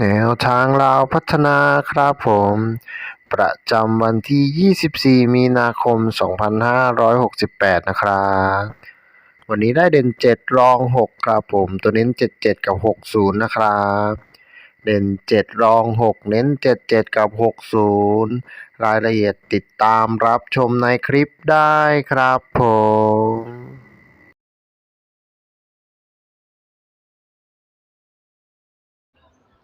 แนวทางลาวพัฒนาครับผม ประจำวันที่ 24 มีนาคม 2568 นะครับวันนี้ได้เด่น 7 รอง 6 ครับผม ตัวเน้น 77 กับ 60 นะครับ เด่น 7 รอง 6 เน้น 77 กับ 60 รายละเอียดติดตามรับชมในคลิปได้ครับผม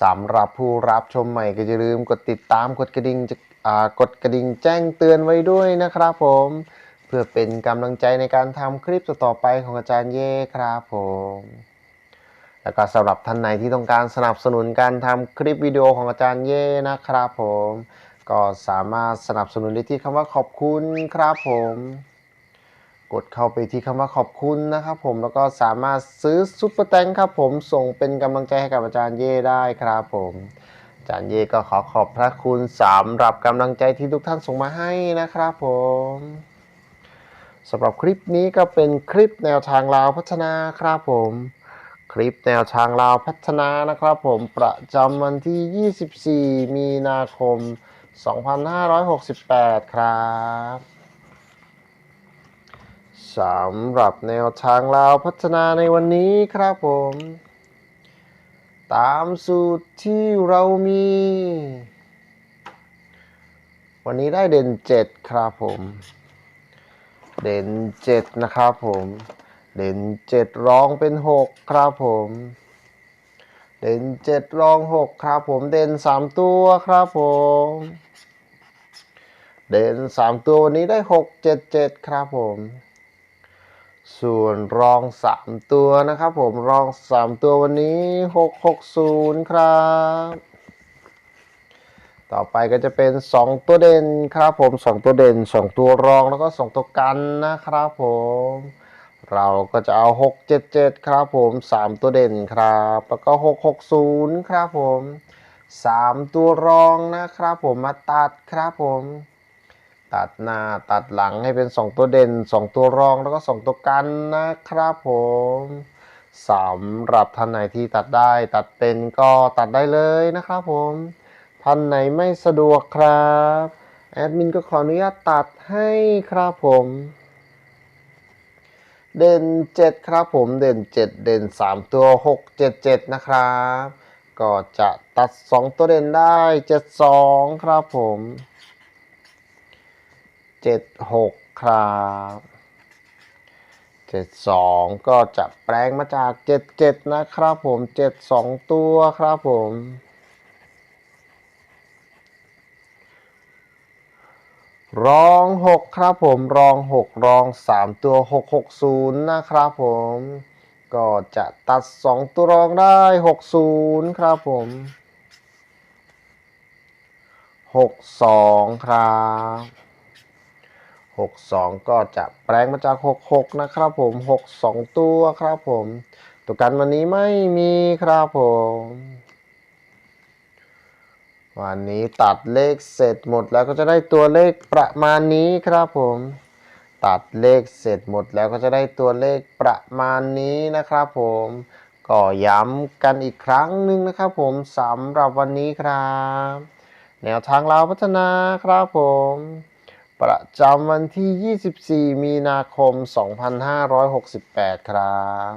สำหรับผู้รับชมใหม่ก็อย่าลืมกดติดตามกดกระดิ่งจะอ่ากดกระดิ่งแจ้งเตือนไว้ด้วยนะครับผม เพื่อเป็นกำลังใจในการทำคลิปต่อไปของอาจารย์เย่ครับผม แล้วก็สำหรับท่านไหนที่ต้องการสนับสนุนการทำคลิปวิดีโอของอาจารย์เย่นะครับผม ก็สามารถสนับสนุนได้ที่คำว่าขอบคุณครับผม กดเข้าไปที่คำว่าขอบคุณนะครับผมแล้วก็สามารถซื้อซุปเปอร์แตงครับผมส่งเป็นกำลังใจให้กับอาจารย์เย่ได้ครับผมอาจารย์เย่ก็ขอขอบพระคุณสำหรับกำลังใจที่ทุกท่านส่งมาให้นะครับผมสำหรับคลิปนี้ก็เป็นคลิปแนวทางลาวพัฒนาครับผม คลิปแนวทางลาวพัฒนานะครับผมประจำวันที่ 24 มีนาคม 2568 ครับ สำหรับแนวทางลาวพัฒนาในวันนี้ครับผม ตามสูตรที่เรามี วันนี้ได้เด่น 7 ครับผม เด่น 7 นะครับผม เด่น 7 รองเป็น 6 ครับผม เด่น 7 รอง 6 ครับผม เด่น 3 ตัวครับผมเด่น3 ตัววันนี้ได้ 6 7 7 ครับผม ส่วนรอง 3 ตัวนะครับผมรอง 3 ตัววันนี้ 6 6 0 ครับ ต่อไปก็จะเป็น 2 ตัวเด่นครับผม 2 ตัวเด่น 2 ตัวรองแล้วก็ 2 ตัวกันนะครับผม เราก็จะเอา 6 7 7 ครับผม 3 ตัวเด่นครับ แล้วก็ 6 6 0 ครับผม 3 ตัวรองนะครับผมมาตัดครับผม ตัดหน้าตัดหลังให้เป็น 2 ตัวเด่น 2 ตัวรองแล้วก็ 2 ตัวกันนะครับผมสำหรับท่านไหนที่ตัดได้ตัดเป็นก็ตัดได้เลยนะครับผมท่านไหนไม่สะดวกครับแอดมินก็ขออนุญาตตัดให้ครับผมเด่น 7 ครับผมเด่น 7 เด่น 3 ตัว 6 7 7 นะครับ ก็จะตัด 2 ตัวเด่นได้ 7 2 ครับผม 7 6ครับ7 2ก็จะแปลงมาจาก7 7นะครับผม7 2ตัวครับผมรอง6ครับผมรอง6รอง3ตัว6 6 0นะครับผมก็จะตัด2ตัวรองได้60ครับผม62ครับ 62 ก็จะแปลงมาจาก 66 นะครับผม 62 ตัวครับผม ตัวกันวันนี้ไม่มีครับผม วันนี้ตัดเลขเสร็จหมดแล้วก็จะได้ตัวเลขประมาณนี้ครับผม ตัดเลขเสร็จหมดแล้วก็จะได้ตัวเลขประมาณนี้นะครับผม ก็ย้ำกันอีกครั้งหนึ่งนะครับผมสำหรับวันนี้ครับ แนวทางเราพัฒนาครับผม ประจำวันที่ 24 มีนาคม 2568 ครับ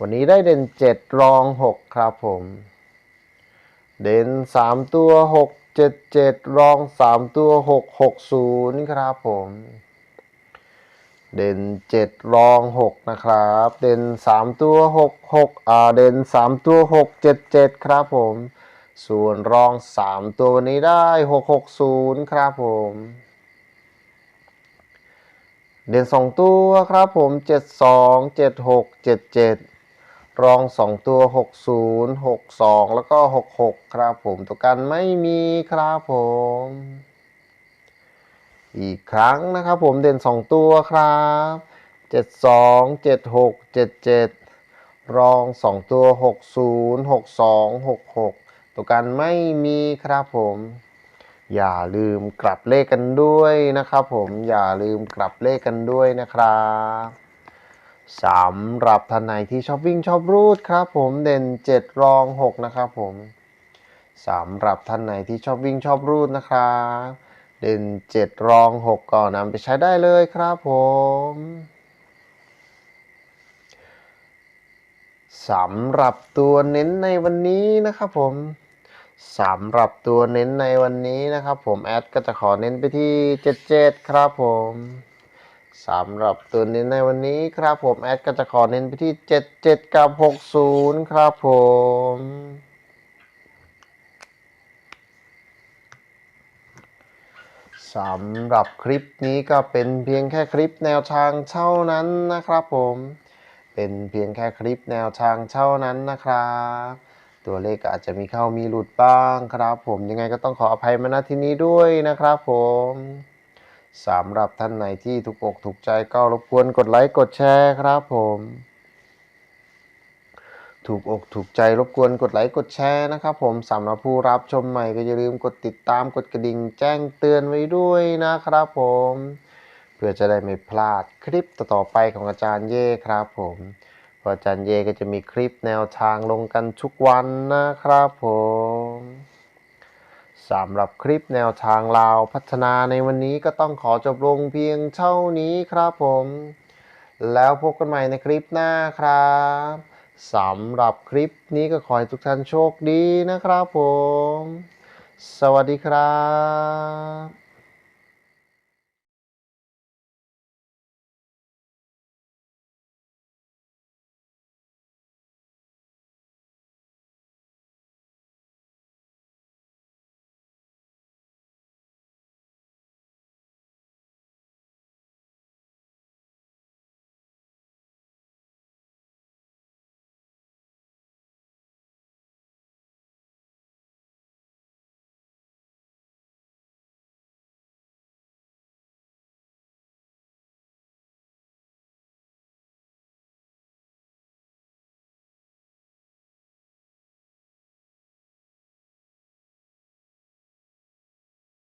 วันนี้ได้เด่น 7 รอง 6 ครับผม เด่น 3 ตัว 6 7 7 รอง 3 ตัว 6 6 0 ครับผม เด่น 7 รอง 6 นะครับ เด่น 3 ตัว 6 6อ่าเด่น 3 ตัว 6 7 7 ครับผม ส่วนรอง 3 ตัววันนี้ได้ 6 6 0 ครับผม เด่น 2 ตัวครับผม 7 2 7 6 7 7 รอง 2 ตัว 6 0 6 2 แล้วก็ 6 6 ครับผมตัวกันไม่มีครับผม อีกครั้งนะครับผมเด่น 2 ตัวครับ 7 2 7 6 7 7 รอง 2 ตัว 6 0 6 2 6 6 ตัวกันไม่มีครับผม อย่าลืมกลับเลขกันด้วยนะครับผมอย่าลืมกลับเลขกันด้วยนะครับสำหรับท่านไหนที่ชอบวิ่งชอบรูดครับผมเด่น 7 รอง 6 นะครับผมสำหรับท่านไหนที่ชอบวิ่งชอบรูดนะครับเด่น 7 รอง 6 ก็นำไปใช้ได้เลยครับผมสำหรับตัวเน้นในวันนี้นะครับผม สำหรับตัวเน้นในวันนี้นะครับผมแอดก็จะขอเน้นไปที่ 77 ครับผมสำหรับตัวเน้นในวันนี้ครับผมแอดก็จะขอเน้นไปที่ 77 กับ 60 ครับผมสำหรับคลิปนี้ก็เป็นเพียงแค่คลิปแนวทางเท่านั้นนะครับผม เป็นเพียงแค่คลิปแนวทางเท่านั้นนะครับ ตัวเลขอาจจะมีเข้ามีหลุดบ้างครับผมยังไงก็ต้องขออภัยมาณที่นี้ด้วยนะครับผมสำหรับท่านไหนที่ถูกอกถูกใจก็รบกวนกดไลค์กดแชร์ครับผม ถูกอกถูกใจรบกวนกดไลค์กดแชร์นะครับผมสำหรับผู้รับชมใหม่ก็อย่าลืมกดติดตามกดกระดิ่งแจ้งเตือนไว้ด้วยนะครับผม เพื่อจะได้ไม่พลาดคลิปต่อๆไปของอาจารย์เย่ครับผม เพราะอาจารย์เย่ก็จะมีคลิปแนวทางลงกันทุกวันนะครับผมสำหรับคลิปแนวทางลาวพัฒนาในวันนี้ก็ต้องขอจบลงเพียงเท่านี้ครับผม แล้วพบกันใหม่ในคลิปหน้าครับสำหรับคลิปนี้ก็ขอให้ทุกท่านโชคดีนะครับผม สวัสดีครับ